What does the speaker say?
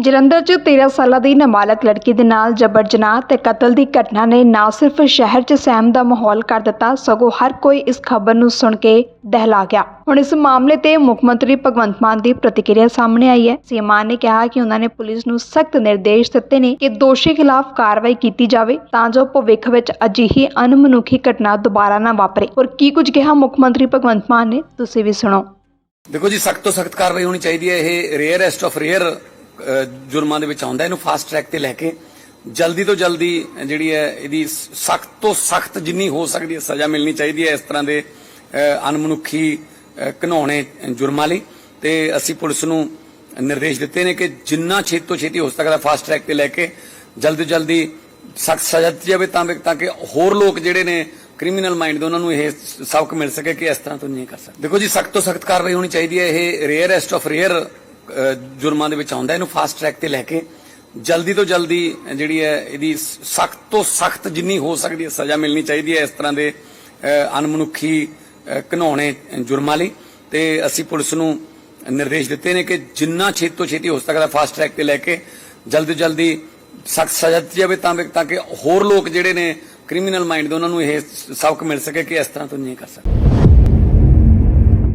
ਜਲੰਧਰ 'ਚ 13 ਸਾਲਾਂ ਦੀ ਨਾਬਾਲਗ ਲੜਕੀ ਦੇ ਨਾਲ ਜਬਰ ਜਨਾਹ ਤੇ ਕਤਲ ਦੀ ਘਟਨਾ ਨੇ ਨਾ ਸਿਰਫ ਸ਼ਹਿਰ 'ਚ ਸਹਿਮ ਦਾ ਮਾਹੌਲ ਕਰ ਦਿੱਤਾ, ਸਗੋਂ ਹਰ ਕੋਈ ਇਸ ਖਬਰ ਨੂੰ ਸੁਣ ਕੇ ਦਹਿਲਾ ਗਿਆ। ਹੁਣ ਇਸ ਮਾਮਲੇ ਤੇ ਮੁੱਖ ਮੰਤਰੀ ਭਗਵੰਤ ਮਾਨ ਦੀ ਪ੍ਰਤੀਕਿਰਿਆ ਸਾਹਮਣੇ ਆਈ ਹੈ। ਸੀਐਮ ਨੇ ਕਿਹਾ ਕਿ ਉਹਨਾਂ ਨੇ ਪੁਲਿਸ ਨੂੰ ਸਖਤ ਨਿਰਦੇਸ਼ ਦਿੱਤੇ ਨੇ ਕਿ ਦੋਸ਼ੀ ਖਿਲਾਫ ਕਾਰਵਾਈ ਕੀਤੀ ਜਾਵੇ, ਤਾਂ ਜੋ ਭਵਿੱਖ ਵਿੱਚ ਅਜਿਹੀ ਅਣਮਨੁੱਖੀ ਘਟਨਾ ਦੁਬਾਰਾ ਨਾ ਵਾਪਰੇ। ਔਰ ਕੀ ਕੁਝ ਕਿਹਾ ਮੁੱਖ ਮੰਤਰੀ ਭਗਵੰਤ ਮਾਨ ਨੇ, ਤੁਸੀਂ ਵੀ ਸੁਣੋ। ਦੇਖੋ ਜੀ, ਸਖਤ ਤੋਂ ਸਖਤ ਕਾਰਵਾਈ ਹੋਣੀ ਚਾਹੀਦੀ ਹੈ। ਇਹ ਰੇਅਰੈਸਟ ਆਫ ਰੇਅਰ ਜੁਰਮਾਂ ਦੇ ਵਿੱਚ ਆਉਂਦਾ ਇਹਨੂੰ ਫਾਸਟ ਟਰੈਕ ਤੇ ਲੈ ਕੇ ਜਲਦੀ ਤੋਂ ਜਲਦੀ ਜਿਹੜੀ ਹੈ ਇਹਦੀ ਸਖਤ ਤੋਂ ਸਖਤ ਜਿੰਨੀ ਹੋ ਸਕਦੀ ਹੈ ਸਜ਼ਾ ਮਿਲਣੀ ਚਾਹੀਦੀ ਹੈ ਇਸ ਤਰ੍ਹਾਂ ਦੇ ਅ, ਅਣਮਨੁੱਖੀ ਅ, ਜੁਰਮਾਂ ਲਈ। ਤੇ ਅਸੀਂ ਪੁਲਿਸ ਨੂੰ ਨਿਰਦੇਸ਼ ਦਿੱਤੇ ਨੇ ਕਿ ਜਿੰਨਾ ਛੇਤੀ ਤੋਂ ਛੇਤੀ ਹੋ ਸਕਦਾ ਫਾਸਟ ਟਰੈਕ ਤੇ ਲੈ ਕੇ ਜਲਦੀ ਤੋਂ ਜਲਦੀ ਸਖਤ ਸਜ਼ਾ ਦਿੱਤੀ ਜਾਵੇ ਤਾਂ ਤਾਂ ਕਿ ਹੋਰ ਲੋਕ ਜਿਹੜੇ ਨੇ ਕ੍ਰਿਮੀਨਲ ਮਾਈਂਡ ਦੇ ਉਹਨਾਂ ਨੂੰ ਇਹ ਸਬਕ ਮਿਲ ਸਕੇ ਕਿ ਇਸ ਤਰ੍ਹਾਂ ਤੋਂ ਨਹੀਂ ਕਰ ਸਕਦੇ। ਦੇਖੋ ਜੀ ਸਖਤ ਤੋਂ ਸਖਤ ਕਾਰਵਾਈ ਹੋਣੀ ਚਾਹੀਦੀ ਹੈ। ਇਹ ਰੇਅਰੈਸਟ ਆਫ ਰੇਅਰ ਜੁਰਮਾਂ ਦੇ ਵਿੱਚ ਆਉਂਦਾ ਇਹਨੂੰ ਫਾਸਟ ਟਰੈਕ ਤੇ ਲੈ ਕੇ ਜਲਦੀ ਤੋਂ ਜਲਦੀ ਜਿਹੜੀ ਹੈ ਇਹਦੀ ਸਖਤ ਤੋਂ ਸਖਤ ਜਿੰਨੀ ਹੋ ਸਕਦੀ ਹੈ ਸਜ਼ਾ ਮਿਲਣੀ ਚਾਹੀਦੀ ਹੈ ਇਸ ਤਰ੍ਹਾਂ ਦੇ ਅ, ਅਣਮਨੁੱਖੀ ਅ, ਜੁਰਮਾਂ ਲਈ। ਤੇ ਅਸੀਂ ਪੁਲਿਸ ਨੂੰ ਨਿਰਦੇਸ਼ ਦਿੱਤੇ ਨੇ ਕਿ ਜਿੰਨਾ ਛੇਤੀ ਤੋਂ ਛੇਤੀ ਹੋ ਸਕਦਾ ਫਾਸਟ ਟਰੈਕ ਤੇ ਲੈ ਕੇ ਜਲਦੀ ਤੋਂ ਜਲਦੀ ਸਖਤ ਸਜ਼ਾ ਦਿੱਤੀ ਜਾਵੇ ਤਾਂ ਤਾਂ ਕਿ ਹੋਰ ਲੋਕ ਜਿਹੜੇ ਨੇ ਕ੍ਰਿਮੀਨਲ ਮਾਈਂਡ ਦੇ ਉਹਨਾਂ ਨੂੰ ਇਹ ਸਬਕ ਮਿਲ ਸਕੇ ਕਿ ਇਸ ਤਰ੍ਹਾਂ ਤੋਂ ਨਹੀਂ ਕਰ ਸਕਦੇ।